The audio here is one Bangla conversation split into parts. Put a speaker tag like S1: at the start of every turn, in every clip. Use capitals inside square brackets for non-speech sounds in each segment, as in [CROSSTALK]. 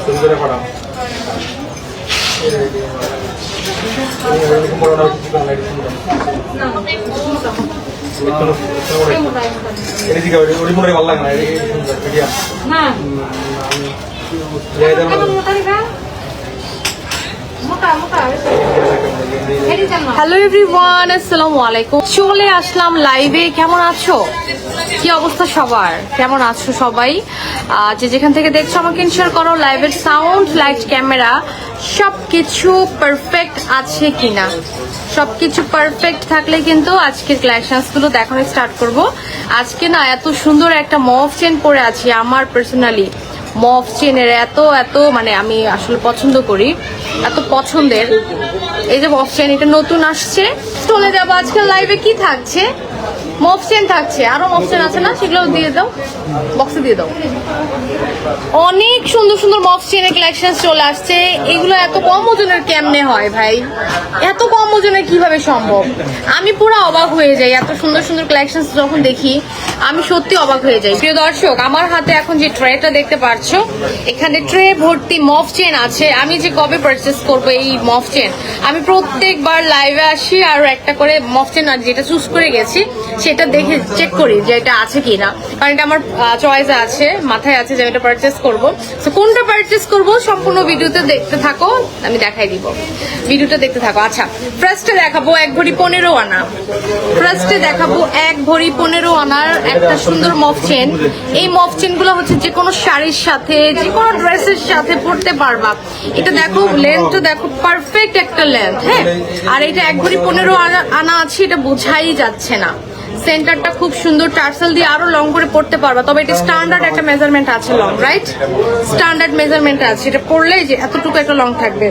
S1: সুন্দর মনে ভালো লাগে না
S2: হ্যালো এভরিওয়ান আসসালামু আলাইকুম। চলে আসলাম লাইভে কেমন আছো? কি অবস্থা সবার? কেমন আছো সবাই? যে যেখান থেকে দেখছ আমাকে ইনশিওর করো লাইভের সাউন্ড লাইট ক্যামেরা সব কিছু পারফেক্ট আছে কিনা? সব কিছু পারফেক্ট থাকলে কিন্তু আজকের ক্লাসেসগুলো দেখানো স্টার্ট করব। আজকে না এত সুন্দর একটা মফ চেন পরে আছি, আমার পার্সোনালি মফ চেনের এত এত মানে আমি আসলে পছন্দ করি, এত পছন্দের। এই যে মফ চেন, এটা নতুন আসছে। চলে যাব আজকাল লাইভে কি থাকছে? মফ চেন থাকছে, আরও মফ চেন আছে না? সেগুলো দিয়ে দাও। বক্সে দিয়ে দাও। অনেক সুন্দর সুন্দর মফ চেনের কালেকশন চলে আসছে। এগুলো এত কম ওজনের কেমনে হয় ভাই? এত কম ওজনের কীভাবে সম্ভব? আমি পুরো অবাক হয়ে যাই এত সুন্দর সুন্দর কালেকশন যখন দেখি, আমি সত্যি অবাক হয়ে যাই। প্রিয় দর্শক, আমার হাতে এখন যে ট্রেটা দেখতে পাচ্ছো এখানে ট্রে ভর্তি মফ চেন আছে। আমি যে কবে পারচেস করব এই মফ চেন আমি প্রত্যেকবার লাইভে আসি আর একটা করে মফ চেন আর যেটা চুজ করে গেছি সেটা দেখে চেক করি যে এটা আছে কিনা। কারণ এটা আমার চয়েস আছে, মাথায় আছে যে আমি এটা পারচেস করব। তো কোনটা পারচেস করব সম্পূর্ণ ভিডিওতে দেখতে থাকো, আমি দেখাই দিব। ভিডিওটা দেখতে থাকো। আচ্ছা ফার্স্টে দেখাবো এক ভরি পনেরো আনা। ফার্স্টে দেখাবো এক ভরি পনেরো আনার একটা সুন্দর মফ চেন এই মফ চেনগুলো হচ্ছে যে কোনো শাড়ির সাথে, যে কোনো ড্রেসের সাথে পরতে পারবা। এটা দেখো লেন্থটা দেখো পারফেক্ট একটা লেন্থ হ্যাঁ? আর এটা এক ভরি পনেরো আনা আছে, এটা বোঝাই যাচ্ছে না। সেন্টারটা খুব সুন্দর, টার্সেল দিয়ে আরও লং করে পড়তে পারবা। তবে এটা স্ট্যান্ডার্ড একটা মেজারমেন্ট আছে লং রাইট স্ট্যান্ডার্ড মেজারমেন্ট আছে। এটা পড়লে যে এতটুকু একটা লং থাকবে।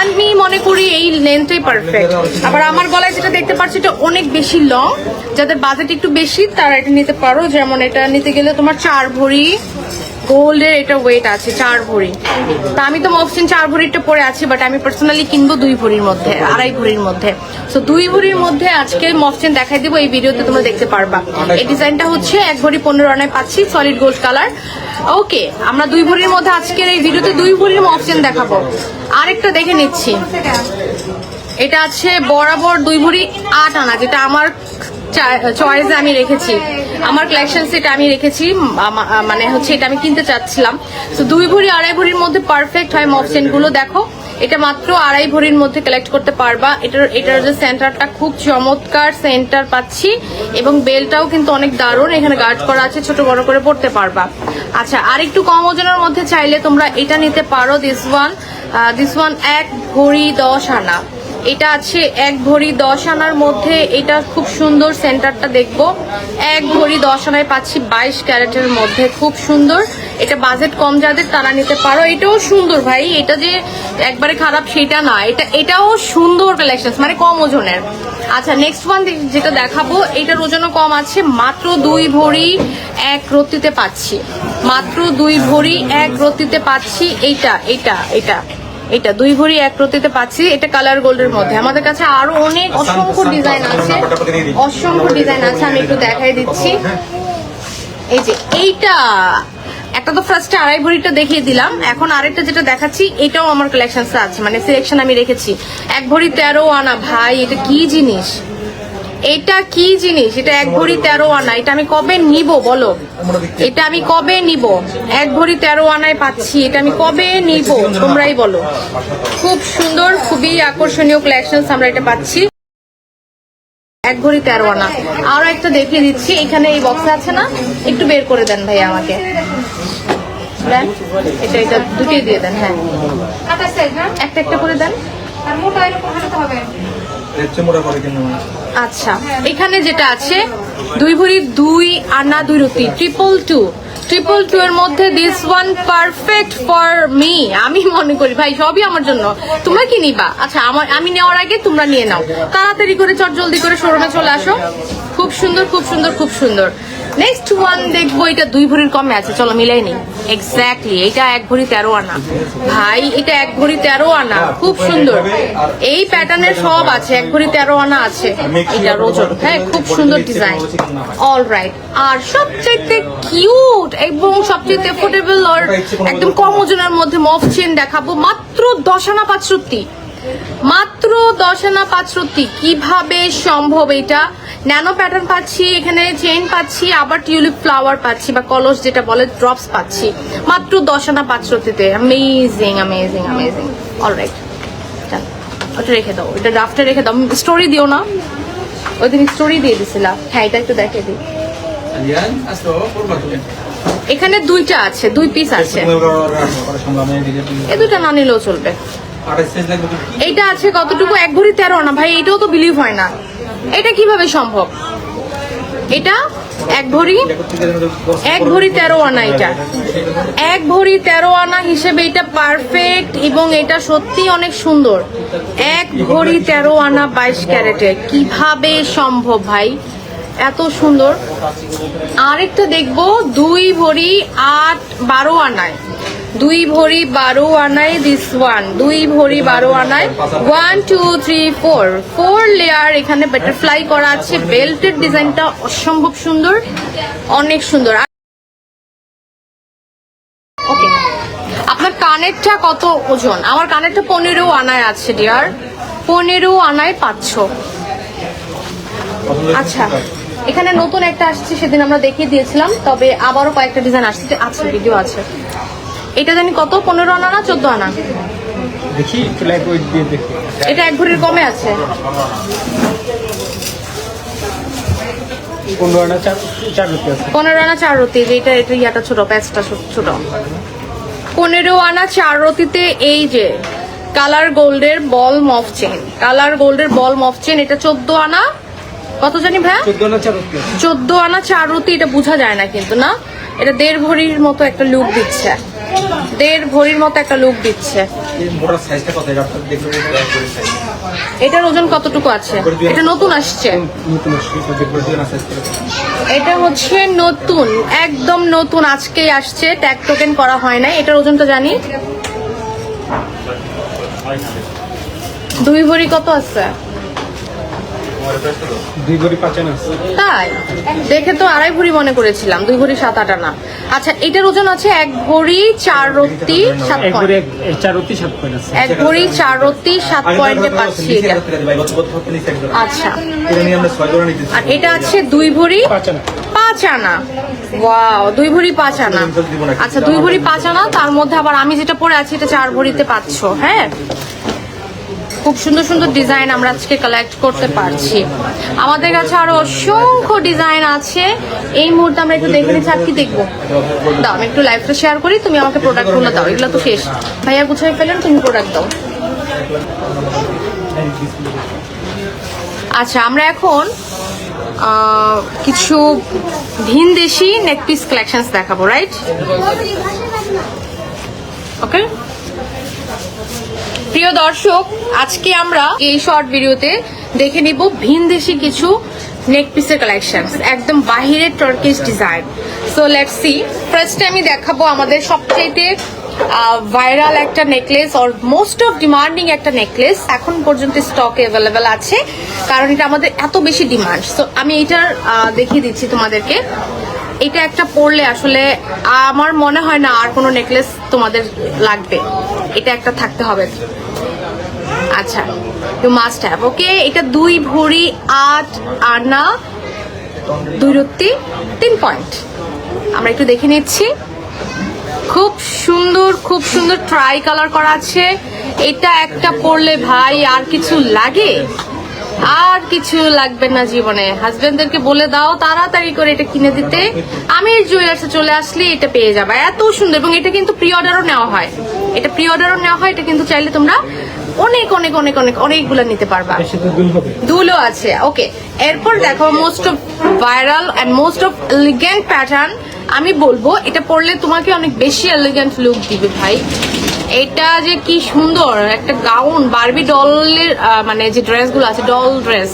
S2: আমি মনে করি এই লেন্থটাই পারফেক্ট আবার আমার গলায় যেটা দেখতে পাচ্ছি, এটা অনেক বেশি লং যাদের বাজেট একটু বেশি, তারা এটা নিতে পারো। যেমন এটা নিতে গেলে তোমার চার ভরি গোল্ডের এটা ওয়েট আছে, চার ভরি। তা আমি তো মফসিন চার ভরিটা পরে আছি বাট আমি পার্সোনালি কিনবো দুই ভরির মধ্যে, আড়াই ভরির মধ্যে। সো দুই ভরির মধ্যে আজকে মফসিন দেখাই দিব, এই ভিডিওতে তোমরা দেখতে পারবা। এই ডিজাইনটা হচ্ছে এক ভরি পনেরো আনায় পাচ্ছি সলিড গোল্ড কালার ওকে আমরা দুই ভরির মধ্যে আজকের এই ভিডিওতে দুই ভরির মফসিন দেখাবো। আরেকটা দেখে নিচ্ছি। এটা আছে বরাবর দুই ভরি আট আনা, যেটা আমার চয়েসে আমি রেখেছি। আমার কালেকশন সেটা আমি রেখেছি মানে হচ্ছে এটা আমি কিনতে চাচ্ছিলাম। তো দুই ভরি, আড়াই ভরির মধ্যে পারফেক্ট হয় মফসেনগুলো, দেখো। এটা মাত্র আড়াই ভরির মধ্যে কালেক্ট করতে পারবা। এটার এটার যে সেন্টারটা খুব চমৎকার সেন্টার পাচ্ছি এবং বেলটাও কিন্তু অনেক দারুণ। এখানে গার্ড করা আছে, ছোট বড় করে পড়তে পারবা। আচ্ছা আর একটু কম ওজনের মধ্যে চাইলে তোমরা এটা নিতে পারো দিস ওয়ান দিস ওয়ান এক ভরি দশ আনা। এটা আছে এক ভরি দশ আনার মধ্যে। এটা খুব সুন্দর সেন্টারটা দেখব। এক ভরি দশ আনায় পাচ্ছি বাইশ ক্যারেটের মধ্যে। খুব সুন্দর। এটা বাজেট কম যাদের, তারা নিতে পারো। এটাও সুন্দর ভাই। এটা যে একবারে খারাপ, সেটা না। এটা, এটাও সুন্দর কালেকশন মানে কম ওজনের। আচ্ছা নেক্সট ওয়ান যেটা দেখাবো, এটার ওজনও কম আছে। মাত্র দুই ভরি এক রত্তিতে পাচ্ছি। মাত্র দুই ভরি এক রত্তিতে পাচ্ছি। এইটা এইটা এটা এটা দুই ভরি এক প্রতিতে পাচ্ছি। এটা কালার গোল্ডের মধ্যে। আমাদের কাছে আরও অনেক অসংখ্য ডিজাইন আছে। অসংখ্য ডিজাইন আছে আমি একটু দেখাই দিচ্ছি। এই যে এইটা একটা তো ফার্স্টে আড়াই ভরিটা দেখিয়ে দিলাম। এখন আরেকটা যেটা দেখাচ্ছি এটাও আমার কালেকশন আছে। মানে সিলেকশন আমি রেখেছি। এক ভরি তেরো আনা ভাই এটা কি জিনিস? এটা কি জিনিস? এটা এক ভরি তেরো আনা এটা আমি কবে নিব বলো? এটা আমি কবে নিব? এক ভরি তেরো আনায় পাচ্ছি। এটা আমি কবে নিব? তোমরাই বলো। খুব সুন্দর খুবই আকর্ষণীয় কালেকশন আমরা এটা পাচ্ছি। এক ভরি তেরো আনা। আরও একটা দেখিয়ে দিচ্ছি। এখানে এই বক্সে আছে না? একটু বের করে দেন ভাই আমাকে। এটা এটা দুটোই দিয়ে দেন হ্যাঁ।
S3: হ্যাঁ
S2: একটা একটা করে দেন।
S3: আর মোটা এরকম হবে।
S2: আচ্ছা এখানে যেটা আছে, দুই ভরি দুই, আনা দুই রুটি ট্রিপল টু ট্রিপল টু এর মধ্যে this one perfect for me আমি মনে করি, ভাই, সবই আমার জন্য। তোমরা কি নিবা? আচ্ছা আমার, আমি নেওয়ার আগে তোমরা নিয়ে নাও। তাড়াতাড়ি করে চট জলদি করে শোরুমে চলে আসো। খুব সুন্দর খুব সুন্দর খুব সুন্দর। নেক্সট ওয়ান দেখব, এটা দুই ভরির কমে আছে, চলো মিলাই নি এক্স্যাক্টলি এটা এক ভরি তেরো আনা। ভাই, এটা এক ভরি তেরো আনা, খুব সুন্দর। এই প্যাটার্নের সব আছে, এক ভরি তেরো আনা আছে। এটা ওজন হ্যাঁ খুব সুন্দর ডিজাইন অল রাইট আর সবচেয়ে কিউট এবং সবচেয়ে এফোর্ডেবল আর একদম কম ওজনের মধ্যে মফ চেন দেখাবো, মাত্র দশ আনা পাঁচষট্টি। মাত্র দশ আনা পাঁচষট্টি কীভাবে সম্ভব এটা? ন্যানো প্যাটার্ন পাচ্ছি এখানে চেইন পাচ্ছি আবার টিউলিপ ফ্লাওয়ার পাচ্ছি বা কলস যেটা বলে ড্রপস পাচ্ছি। মাত্র দশ আনা পাঁচষট্টিতে অ্যামেজিং অ্যামেজিং অ্যামেজিং অলরাইট ওটা রেখে দাও। এটা ড্রাফটে রেখে দাও। স্টোরি দিও না। ওই দিন স্টোরি দিয়ে দিছিলা হ্যাঁ এটা একটু দেখে দিই. এখানে দুইটা আছে দুই পিস আছে। এ দুটা না নিলেও চলবে। এইটা আছে কতটুকু? এক ভরি তেরো না ভাই এটাও তো বিলিভ হয় না। এটা কীভাবে সম্ভব? এটা এক ভরি এক ভরি তেরো আনা এটা। এক ভরি তেরো আনা হিসেবে এটা পারফেক্ট এবং এটা সত্যি অনেক সুন্দর। এক ভরি তেরো আনা বাইশ ক্যারেটে। কীভাবে সম্ভব ভাই? এত সুন্দর। আরেকটা দেখব, দুই ভরি আট বারো আনায়। দুই ভরি বারো আনায় দিস ওয়ান দুই ভরি বারো আনায় one two three four four layer এখানে বাটারফ্লাই করা আছে বেল্টের ডিজাইনটা অসম্ভব সুন্দর, অনেক সুন্দর। আপনার কানেরটা কত ওজন? আমার কানেরটা পনেরো আনায় আছে ডিয়ার পনেরো আনায় পাঁচশো। আচ্ছা এখানে নতুন একটা আসছে, সেদিন আমরা দেখিয়ে দিয়েছিলাম, তবে আবারও কয়েকটা ডিজাইন আসছে, আছে ভিডিও আছে। এটা জানি কত? পনেরো আনা না চোদ্দ আনা?
S4: দেখি
S2: এটা এক ভরির কমে আছে।
S4: পনেরো আনা চার
S2: রতি এটা এটা ইয়াটা ছোট প্যাচটা ছোট পনেরো আনা চার রতিতে এই যে কালার গোল্ডের বল মফ চেন কালার গোল্ডের বল মফ চেন এটা চোদ্দ আনা? কত জানি
S4: চোদ্দ আনা চার
S2: রতি এটা বোঝা যায় না কিন্তু না? এটা দেড় ভরির মতো একটা লুক দিচ্ছে। দেড় ভরির মতো একটা লুক দিচ্ছে। এটার ওজন কতটুকু আছে? এটা নতুন আসছে।
S4: এটা
S2: হচ্ছে নতুন একদম নতুন। আজকেই আসছে ট্যাগ টোকেন করা হয় নাই। এটার ওজনটা জানি? দুই ভরি কত আছে?
S4: দুই ভরি পাঁচ আনা
S2: তাই? দেখে তো আড়াই ভরি মনে করেছিলাম দুই ভরি সাত আট আনা। আচ্ছা এটার ওজন আছে এক ভরি চার রত্তি সাত
S4: এক ভরি
S2: পয়েন্ট
S4: এক-
S2: ভরি চার রত্তি সাত পয়েন্টে পাচ্ছি এটা আচ্ছা আর এটা আছে দুই ভরি
S4: পাঁচ আনা।
S2: পাঁচ আনা। ওয়াও দুই ভরি পাঁচ আনা। আচ্ছা দুই ভরি পাঁচ আনা তার মধ্যে আবার আমি যেটা পরে আছি এটা চার ভরিতে পাচ্ছ হ্যাঁ? খুব সুন্দর সুন্দর ডিজাইন আমরা আজকে কালেক্ট করতে পারছি। আমাদের কাছে আরও অসংখ্য ডিজাইন আছে। এই মুহূর্তে আমরা একটু দেখে নিচ্ছি আর কি দেখব? দাও আমি একটু লাইভটা শেয়ার করি তুমি আমাকে প্রোডাক্টগুলো দাও এগুলো তো শেষ। ভাইয়া গুছাই ফেলেন তুমি প্রোডাক্ট দাও। আচ্ছা আমরা এখন কিছু ভিনদেশি নেক পিস কালেকশনস দেখাবো রাইট ওকে প্রিয় দর্শক, আজকে আমরা এই শর্ট ভিডিওতে দেখে নিব ভিনদেশি কিছু নেক পিসের কালেকশন একদম বাহিরের Turkish design so let see ফার্স্টে আমি দেখাবো আমাদের সবচেয়ে ভাইরাল একটা necklace or most of demanding একটা নেকলেস এখন পর্যন্ত স্টক অ্যাভেলেবেল আছে, কারণ এটা আমাদের এত বেশি ডিমান্ড সো আমি এটার দেখিয়ে দিচ্ছি তোমাদেরকে। এটা একটা পরলে আসলে আমার মনে হয় না আর কোনো নেকলেস তোমাদের লাগবে। এটা একটা থাকতে হবে। আচ্ছা ইউ মাস্ট হ্যাভ ওকে এটা দুই ভরি আট আনা, দুই রত্তি, তিন পয়েন্ট আমরা একটু দেখে নিচ্ছি। খুব সুন্দর খুব সুন্দর ট্রাই কালার করা আছে। এটা একটা পরলে ভাই আর কিছু লাগে? আর কিছু লাগবে না জীবনে। হাজবেন্ডদেরকে বলে দাও তাড়াতাড়ি করে এটা কিনে দিতে। আমি জুয়েলার্সে চলে আসলে এটা পেয়ে যাবে। এত সুন্দর, এবং এটা কিন্তু প্রি অর্ডারও নেওয়া হয়। এটা প্রি অর্ডারও নেওয়া হয়, এটা কিন্তু চাইলে তোমরা অনেক অনেক অনেক অনেক অনেকগুলো নিতে পারবা।
S4: দুলো
S2: আছে ওকে। এরপর দেখো most of viral and most of elegant pattern আমি বলব এটা পরলে তোমাকে অনেক বেশি এলিগেন্ট লুক দিবে ভাই। এটা যে কি সুন্দর একটা গাউন বারবি ডলের মানে যে ড্রেসগুলো আছে ডল ড্রেস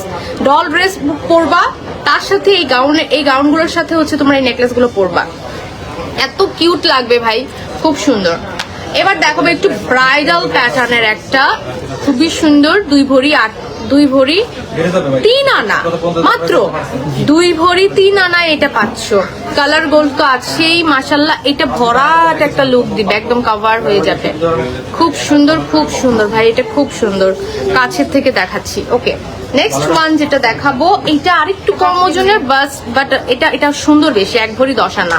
S2: ডল ড্রেস পরবা তার সাথে এই গাউন এই গাউনগুলোর সাথে হচ্ছে তোমার এই নেকলেসগুলো পরবা। এত কিউট লাগবে ভাই খুব সুন্দর। এবার দেখাবো একটু ব্রাইডাল প্যাটার্নের একটা। খুবই সুন্দর, দুই ভরি আট, দুই ভরি তিন আনা। মাত্র দুই ভরি তিন আনা এটা পাচ্ছ। কালার গোল্ড তো আছেই মাসাল্লাহ এটা ভরাট একটা লুক দিবে, একদম কভার হয়ে যাবে। খুব সুন্দর খুব সুন্দর, ভাই, এটা খুব সুন্দর। কাছের থেকে দেখাচ্ছি, ওকে। নেক্সট ওয়ান যেটা দেখাবো, এটা আরেকটু কম ওজনের বাস বাট এটা এটা সুন্দর বেশি, এক ভরি দশ আনা।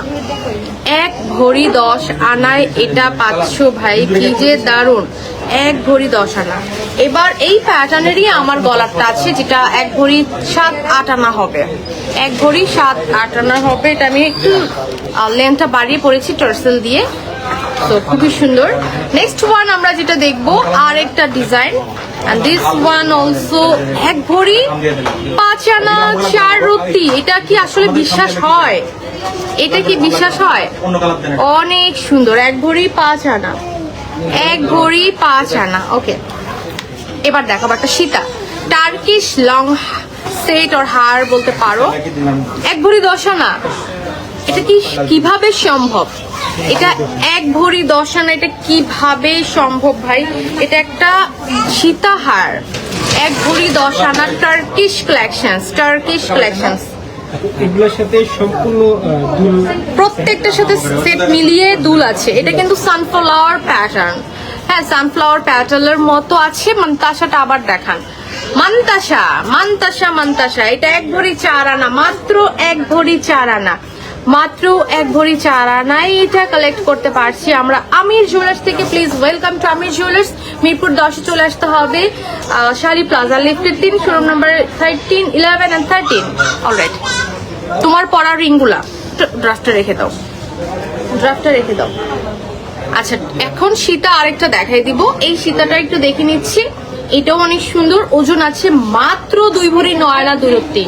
S2: এক ভরি দশ আনায় এটা পাচ্ছ ভাই, কি যে দারুণ। এক ভরি দশ আনা। এবার এই প্যাটার্নেরই আমার গলারটা আছে, যেটা এক ভরি সাত আট আনা হবে। এক ভরি সাত আট আনা হবে, এটা আমি একটু লেন্থটা বাড়িয়ে পড়েছি টার্সেল দিয়ে। তো খুবই সুন্দর। নেক্সট ওয়ান আমরা যেটা দেখব আর একটা design and this one also, এক ভরি, পাঁচ আনা, চার রত্তি এটা কি আসলে বিশ্বাস হয়? এটা কি বিশ্বাস হয়? অনেক সুন্দর। এক ভরি, পাঁচ আনা। এক ভরি, পাঁচ আনা। ওকে এবার দেখাবো একটা সীতা। টার্কিশ লং সেট ওর হার বলতে পারো। এক ভরি, দশ আনা। এটা কি কীভাবে সম্ভব? এটা এক ভরি দশ আনা এটা কীভাবে সম্ভব ভাই? এটা একটা সীতাহার। এক ভরি দশ আনা টার্কিশ কালেকশন টার্কিশ কালেকশন
S4: এগুলোর সাথে সম্পূর্ণ দুল।
S2: প্রত্যেকটার সাথে সেট মিলিয়ে দুল আছে। এটা কিন্তু সানফ্লাওয়ার প্যাটার্ন হ্যাঁ সানফ্লাওয়ার প্যাটার্নের মতো আছে মান্তাসাটা আবার দেখান। মান্তাসা মান্তাসা মান্তাসা এটা এক ভরি চার আনা মাত্র এক ভরি চার আনা। মাত্র এক ভরি চার আনায় এটা কালেক্ট করতে পারছি আমরা। আমির জুয়েলার্স থেকে please welcome to Amir Jewellers Mirpur দশে চলে আসতে হবে শাড়ি প্লাজা লিফটের তিন showroom number thirteen eleven and thirteen alright তোমার পরা রিংগুলা ড্রাফটটা রেখে দাও। ড্রাফটটা রেখে দাও। আচ্ছা এখন সীতা আরেকটা দেখাই দিব। এই সীতাটা একটু দেখে নিচ্ছি। এটাও অনেক সুন্দর, ওজন আছে মাত্র দুই ভরি নয়না দুই রত্তি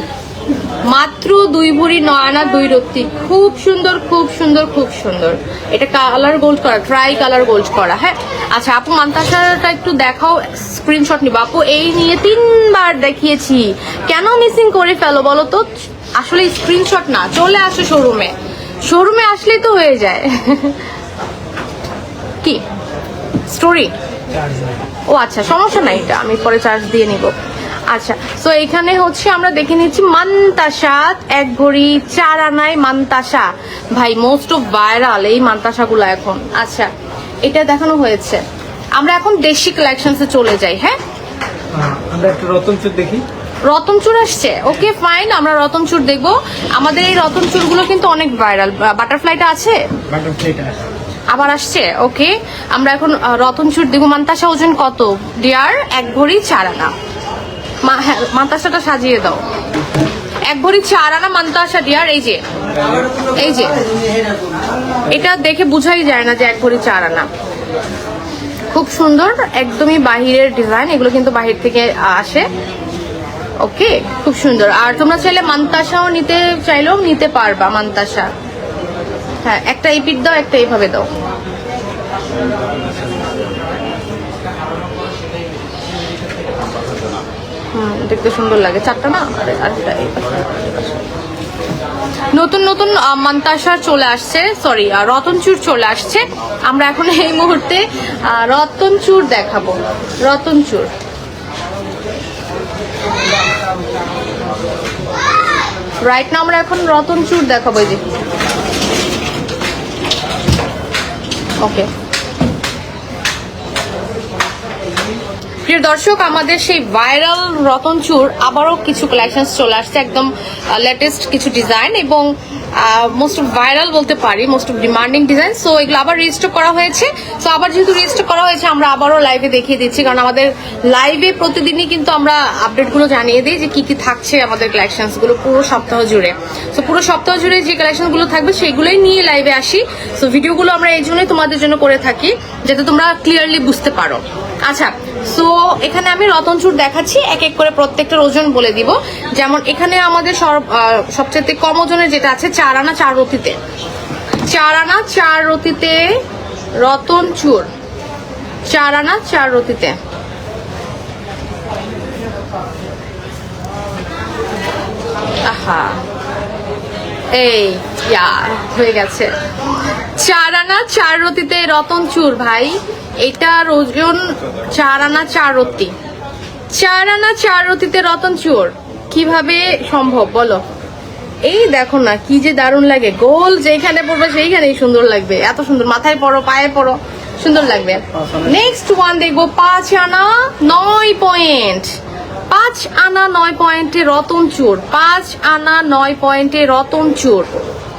S2: মাত্র দুই ভরি নয়না দুই রত্তি। খুব সুন্দর খুব সুন্দর খুব সুন্দর। এটা কালার গোল্ড করা ট্রাই কালার গোল্ড করা হ্যাঁ? আচ্ছা আপু মান্তাসাটা একটু দেখাও স্ক্রিনশট নিবা। আপু এই নিয়ে তিনবার দেখিয়েছি। কেন মিসিং করে ফেলো বলো তো? আসলে স্ক্রিনশট না চলে আসো শোরুমে শোরুমে আসলেই তো হয়ে যায়। [LAUGHS] কি? স্টোরি ও আচ্ছা সমস্যা নাই এটা আমি পরে চার্জ দিয়ে নিব। আচ্ছা তো এখানে হচ্ছে আমরা দেখে নিচ্ছি মান্তাসা এক ভরি চার আনায় মান্তাসা ভাই মোস্ট অফ ভাইরাল এই মান্তাসাগুলো এখন। আচ্ছা এটা দেখানো হয়েছে। আমরা এখন দেশি কালেকশনসে চলে যাই হ্যাঁ?
S4: আমরা একটা রতনচুর দেখি।
S2: রতনচুর আসছে? ওকে ফাইন আমরা রতনচুর দেখব। আমাদের এই রতনচুরগুলো কিন্তু অনেক ভাইরাল বাটারফ্লাইটা আছে?
S4: বাটারফ্লাইটা
S2: আবার আসছে? ওকে আমরা এখন রতনচুর দেখব। মান্তাসা ওজন কত? ডিয়ার এক ভরি চার আনা। মান্তাসাটা সাজিয়ে দাও। এক ভরি চার আনা মান্তাসা ডিয়ার এই যে এই যে। এটা দেখে বুঝাই যায় না যে এক ভরি চার আনা। খুব সুন্দর, একদমই বাহিরের ডিজাইন এগুলো কিন্তু বাহির থেকে আসে। ওকে খুব সুন্দর। আর তোমরা চাইলে মান্তাসাও নিতে চাইলেও নিতে পারবা মান্তাসা হ্যাঁ একটা এই পিঠ দাও, একটা এইভাবে দাও। দেখতে সুন্দর লাগে। চারটা না। নতুন নতুন মান্তাসা চলে আসছে। সরি রতনচুর চলে আসছে। আমরা এখন এই মুহূর্তে রতনচুর দেখাবো। রতনচুর। রাইট না আমরা এখন রতনচুর দেখাবো এই যে। ওকে প্রিয় দর্শক, আমাদের সেই ভাইরাল রতনচুর আবারও কিছু কালেকশন চলে আসছে, একদম লেটেস্ট কিছু ডিজাইন এবং মোস্ট অফ ভাইরাল বলতে পারি most of demanding design so এগুলো আবার রেজিস্টার করা হয়েছে। সো আবার যেহেতু রেজিস্টার করা হয়েছে, আমরা আবারও লাইভে দেখিয়ে দিচ্ছি, কারণ আমাদের লাইভে প্রতিদিনই কিন্তু আমরা আপডেটগুলো জানিয়ে দিই যে কি কি থাকছে আমাদের কালেকশনসগুলো পুরো সপ্তাহ জুড়ে। সো পুরো সপ্তাহ জুড়ে যে কালেকশনগুলো থাকবে, সেগুলোই নিয়ে লাইভে আসি। সো ভিডিওগুলো আমরা এই জন্যই তোমাদের জন্য করে থাকি, যাতে তোমরা ক্লিয়ারলি বুঝতে পারো। আচ্ছা সো এখানে আমি রতনচুর দেখাচ্ছি এক এক করে প্রত্যেকটার ওজন বলে দিব। যেমন এখানে আমাদের সব- সবচেয়ে কম ওজনের যেটা আছে, চার আনা, চার রতিতে। চার আনা, চার রতিতে রতনচুর চার আনা, চার রতিতে। আহা। এই হয়ে গেছে। চার আনা চার রতিতে রতন চুর, ভাই। এটার ওজন চার আনা চার রতি চার আনা চার রতিতে রতন চুর। কীভাবে সম্ভব, বলো? এই দেখো না, কি যে দারুণ লাগে। গোল যেখানে পড়বে, সেইখানেই সুন্দর লাগবে। এত সুন্দর, মাথায় পড়ো, পায়ে পড়ো, সুন্দর লাগবে। নেক্সট ওয়ান দেখব, পাঁচ আনা নয় পয়েন্ট। পাঁচ আনা নয় পয়েন্টে রতন চুর। পাঁচ আনা নয় পয়েন্টে রতন চুর।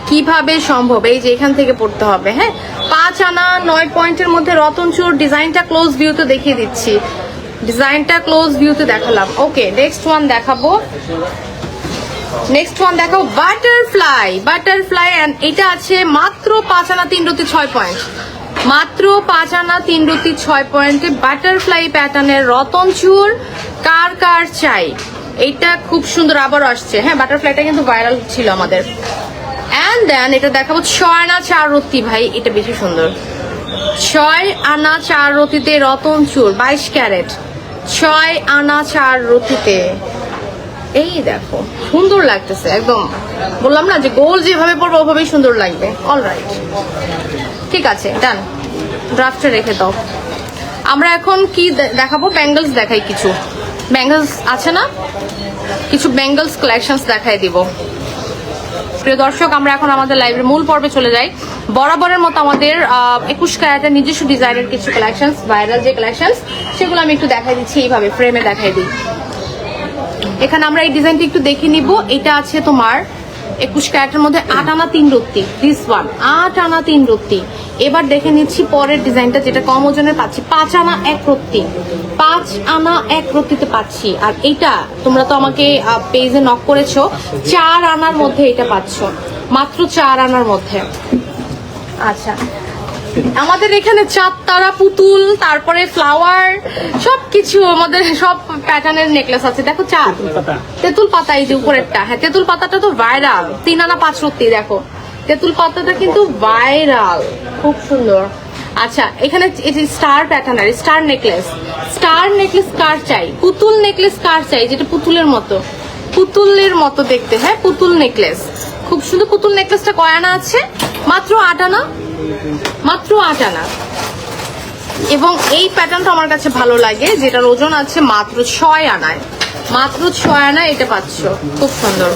S2: কীভাবে সম্ভব? এই যে এখান থেকে পড়তে হবে হ্যাঁ? পাঁচ আনা নয় পয়েন্টের মধ্যে রতন চুর ডিজাইনটা ক্লোজ ভিউতে দেখিয়ে দিচ্ছি। ডিজাইনটা ক্লোজ ভিউতে দেখালাম। ওকে নেক্সট ওয়ান দেখাবো। নেক্সট ওয়ান দেখো বাটারফ্লাই বাটারফ্লাই এটা আছে মাত্র পাঁচ আনা তিন রুটি ছয় পয়েন্ট। মাত্র পাঁচ আনা তিন রুটি ছয় পয়েন্টে বাটারফ্লাই প্যাটার্নের রতন চুর কার কার চাই? এটা খুব সুন্দর আবার আসছে। হ্যাঁ বাটারফ্লাইটা কিন্তু ভাইরাল ছিল আমাদের। অ্যান্ড দেন এটা দেখাবো ছয় আনা চার রুটি ভাই, এটা বেশি সুন্দর। ছয় আনা চার রতিতে রতন চুর বাইশ ক্যারেট। ছয় আনা চার রতিতে। এই দেখো, সুন্দর লাগতেছে, একদম। বললাম না যে গোল যেভাবে পড়ব ওভাবেই সুন্দর লাগবে। অল রাইট ঠিক আছে ডান ড্রাফটে রেখে দাও। আমরা এখন কি দেখাবো? ব্যাঙ্গলস দেখাই কিছু। ব্যাঙ্গলস আছে না? কিছু ব্যাঙ্গলস কালেকশনস দেখাই দিব। প্রিয় দর্শক, আমরা এখন আমাদের লাইভের মূল পর্বে চলে যাই। বরাবরের মতো আমাদের একুশ ক্যারেটের নিজস্ব ডিজাইনের কিছু কালেকশন ভাইরাল যে কালেকশন সেগুলো আমি একটু দেখাই দিচ্ছি, এইভাবে ফ্রেমে দেখাই দিই। এখানে আমরা এই ডিজাইনটি একটু দেখে নিব। এটা আছে তোমার একুশ ক্যারেটের মধ্যে আট আনা তিন রত্তি দিস ওয়ান আট আনা তিন রত্তি। এবার দেখে নিচ্ছি পরের ডিজাইনটা যেটা কম ওজনের পাচ্ছি, পাঁচ আনা এক রত্তি। পাঁচ আনা এক রত্তিতে পাচ্ছি। আর এটা তোমরা তো আমাকে পেজে নক করেছ, চার আনার মধ্যে এটা পাচ্ছ। মাত্র চার আনার মধ্যে। আচ্ছা আমাদের এখানে চাঁদ তারা পুতুল তারপরে ফ্লাওয়ার সবকিছু আমাদের সব প্যাটার্নের নেকলেস আছে। দেখো চাঁদ।
S4: পাতা।
S2: তেঁতুল পাতা এই যে উপরেরটা। হ্যাঁ তেঁতুল পাতাটা তো ভাইরাল তিন আনা পাঁচ রত্তি দেখো। তেঁতুল পাতাটা কিন্তু ভাইরাল খুব সুন্দর। আচ্ছা এখানে স্টার প্যাটার্ন আর স্টার নেকলেস স্টার নেকলেস কার চাই? পুতুল নেকলেস কার চাই? যেটা পুতুলের মতো। পুতুলের মতো দেখতে হ্যাঁ পুতুল নেকলেস খুব সুন্দর পুতুল নেকলেসটা কয় আনা আছে? মাত্র আট আনা? মাত্র আট আনা। এবং এই প্যাটার্নটা আমার কাছে ভালো লাগে, যেটার ওজন আছে মাত্র ছয় আনায়। মাত্র ছয় আনা এটা পাচ্ছ। খুব সুন্দর।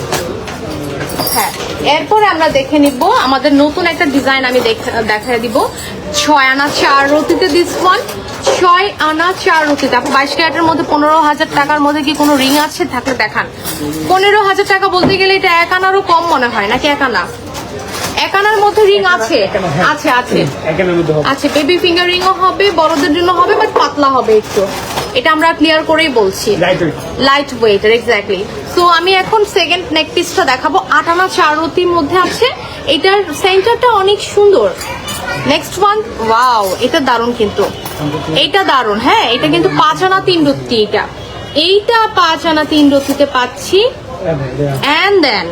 S2: হ্যাঁ এরপরে আমরা দেখে নিব, আমাদের নতুন একটা ডিজাইন আমি দেখা দিব। ছয় আনা, চার রতিতে দিস ওয়ান ছয় আনা, চার রতিতে। আপনি বাইশ ক্যারেটের মধ্যে পনেরো হাজার টাকার মধ্যে কি কোনো রিং আছে? থাকলে দেখান। পনেরো হাজার টাকা বলতে গেলে এটা এক আনারও কম মনে হয়, নাকি এক আনা? এক আনার মধ্যে রিং আছে। আছে আছে। আচ্ছা বেবি ফিঙ্গার রিংও হবে বড়দের জন্য হবে বাট পাতলা হবে একটু। এটা আমরা ক্লিয়ার করেই বলছি।
S4: Light weight
S2: light weight exactly so আমি এখন সেকেন্ড নেক পিসটা দেখাবো। আটানা চারতির মধ্যে আছে। এটার সেন্টারটা অনেক সুন্দর। নেক্সট ওয়ান ওয়াও এটা দারুণ কিন্তু। এইটা দারুণ হ্যাঁ এটা কিন্তু পাঁচ আনা তিন রত্তি এটা। এইটা পাঁচ আনা তিন রত্তিতে পাচ্ছি। অ্যান্ড দেন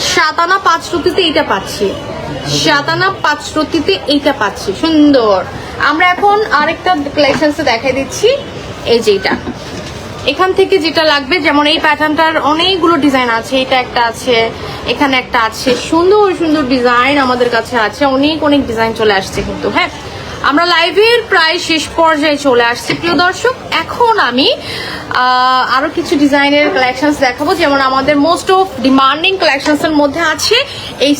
S2: সাতানা পাঁচ রতিতে এইটা পাচ্ছি। সাতানা পাঁচ রতিতে এইটা পাচ্ছি। সুন্দর। আমরা এখন আরেকটা কালেকশনসে দেখাই দিচ্ছি। এই যে এটা এখান থেকে যেটা লাগবে, যেমন এই প্যাটার্নটার অনেকগুলো ডিজাইন আছে। এটা একটা আছে, এখানে একটা আছে। সুন্দর সুন্দর ডিজাইন আমাদের কাছে আছে। অনেক অনেক ডিজাইন চলে আসছে কিন্তু হ্যাঁ? আমরা লাইভের প্রায় শেষ পর্যায়ে চলে আসছি। প্রিয় দর্শক, এখন আমি আরও আরও কিছু ডিজাইনের কালেকশনস দেখাবো। যেমন আমাদের মোস্ট অফ ডিমান্ডিং কালেকশনসের মধ্যে আছে এই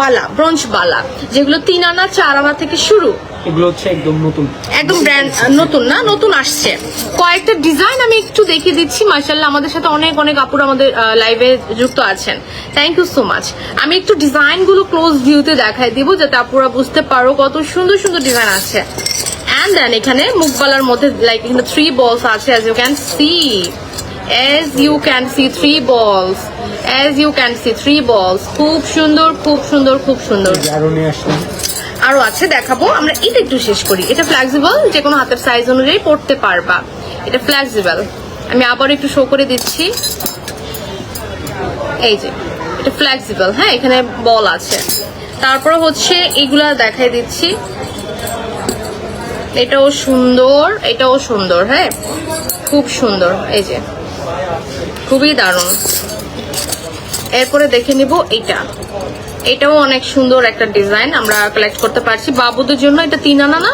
S2: বালা ব্রঞ্জ বালা, যেগুলো তিন আনা, চার আনা থেকে শুরু।
S4: এগুলো হচ্ছে একদম নতুন।
S2: একদম ব্র্যান্ড নতুন না নতুন আসছে। কয়েকটা ডিজাইন আমি একটু দেখিয়ে দিচ্ছি। মার্শাল্লাহ আমাদের সাথে অনেক অনেক আপুর আমাদের লাইভে যুক্ত আছেন। থ্যাংক ইউ সো মাচ আমি একটু ডিজাইনগুলো ক্লোজ ভিউতে দেখাই দিব যাতে আপুরা বুঝতে পারো কত সুন্দর সুন্দর ডিজাইন আছে। অ্যান্ড দেন এখানে মুখবালার মধ্যে লাইক এখানে থ্রি বলস আছে as you can see as you can see three balls as you can see three balls খুব সুন্দর খুব সুন্দর খুব সুন্দর।
S4: আরও নিয়ে আসলাম
S2: আরও আছে দেখাবো। আমরা এটা একটু শেষ করি। এটা ফ্লেক্সিবল যে কোনো হাতের সাইজ অনুযায়ী পড়তে পারবা। এটা ফ্লেক্সিবল আমি আবার একটু শো করে দিচ্ছি। এই যে, এটা ফ্লেক্সিবল হ্যাঁ এখানে বল আছে। তারপরে হচ্ছে এগুলা দেখাই দিচ্ছি। এটাও সুন্দর এটাও সুন্দর হ্যাঁ? খুব সুন্দর, এই যে। খুবই দারুণ। এরপরে দেখে নিব এইটা এটাও অনেক সুন্দর একটা ডিজাইন আমরা কালেক্ট করতে পারছি। বাবুদের জন্য এটা তিন আনা না?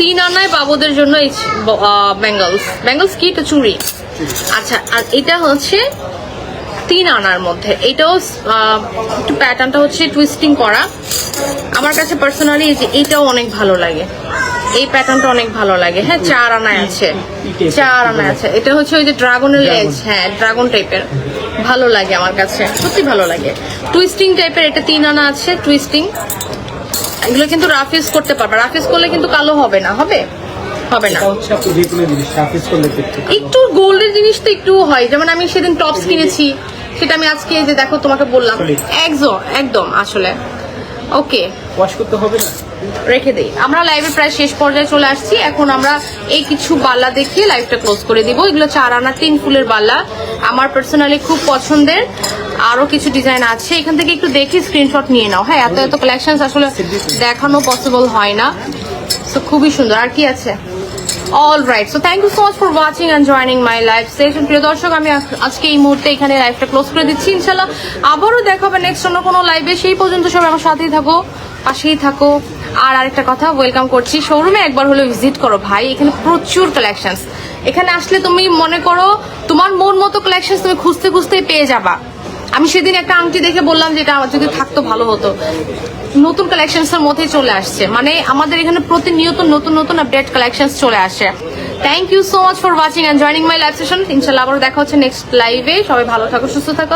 S2: তিন আনায় বাবুদের জন্য এই বেঙ্গলস বেঙ্গলস কি? এটা চুড়ি। আচ্ছা আর এটা হচ্ছে তিন আনার মধ্যে। এটাও একটু প্যাটার্নটা হচ্ছে টুইস্টিং করা। আমার কাছে পার্সোনালি যে এটাও অনেক ভালো লাগে। এই প্যাটার্নটা অনেক ভালো লাগে। হ্যাঁ চার আনায় আছে। চার আনায় আছে। এটা হচ্ছে ওই যে ড্রাগনের লেজ হ্যাঁ ড্রাগন টাইপের ভালো লাগে আমার কাছে সত্যি ভালো লাগে। টুইস্টিং টাইপের এটা তিন আনা আছে টুইস্টিং এগুলো কিন্তু রাফিস করতে পারবে রাফিস করলে কিন্তু কালো হবে না হবে? হবে না। একটু গোল্ডের জিনিস তো একটু হয় যেমন আমি সেদিন টপস কিনেছি সেটা আমি আজকে যে দেখো তোমাকে বললাম। একদম একদম আসলে। ওকে
S4: ওয়াশ করতে হবে না?
S2: রেখে দেই। আমরা লাইভের প্রায় শেষ পর্যায়ে চলে আসছি। এখন আমরা এই কিছু বাল্লা দেখিয়ে লাইভটা ক্লোজ করে দিব। এগুলো চার আনা তিন ফুলের বাল্লা। আমার পার্সোনালি খুব পছন্দের। আরও কিছু ডিজাইন আছে। এখান থেকে একটু দেখি স্ক্রিনশট নিয়ে নাও। হ্যাঁ এত এত কালেকশন আসলে দেখানো পসিবল হয় না। তো খুবই সুন্দর। আর কি আছে? All right so thank you so much for watching and joining my life session প্রিয় দর্শক, আমি আজকে এই মুহূর্তে এখানে লাইভটা ক্লোজ করে দিচ্ছি। ইনশাল্লাহ আবারও দেখা হবে নেক্সট অন্য কোনো লাইভে সেই পর্যন্ত সবাই আমার সাথেই থাকো, পাশেই থাকো। আর আরেকটা কথা ওয়েলকাম করছি। শোরুমে একবার হলে ভিজিট করো ভাই। এখানে প্রচুর কালেকশনস এখানে আসলে তুমি মনে করো, তোমার মন মতো কালেকশন তুমি খুঁজতে খুঁজতেই পেয়ে যাবা। আমি সেদিন একটা আংটি দেখে বললাম যে এটা আমার যদি থাকতো, ভালো হতো। নতুন কালেকশনস এর মধ্যে চলে আসছে। মানে আমাদের এখানে প্রতিনিয়ত নতুন নতুন আপডেট কালেকশনস চলে আসে। Thank you so much for watching and joining my live session ইনশাল্লাহ আবার দেখা হচ্ছে নেক্সট লাইভে সবাই ভালো থাকো, সুস্থ থাকো।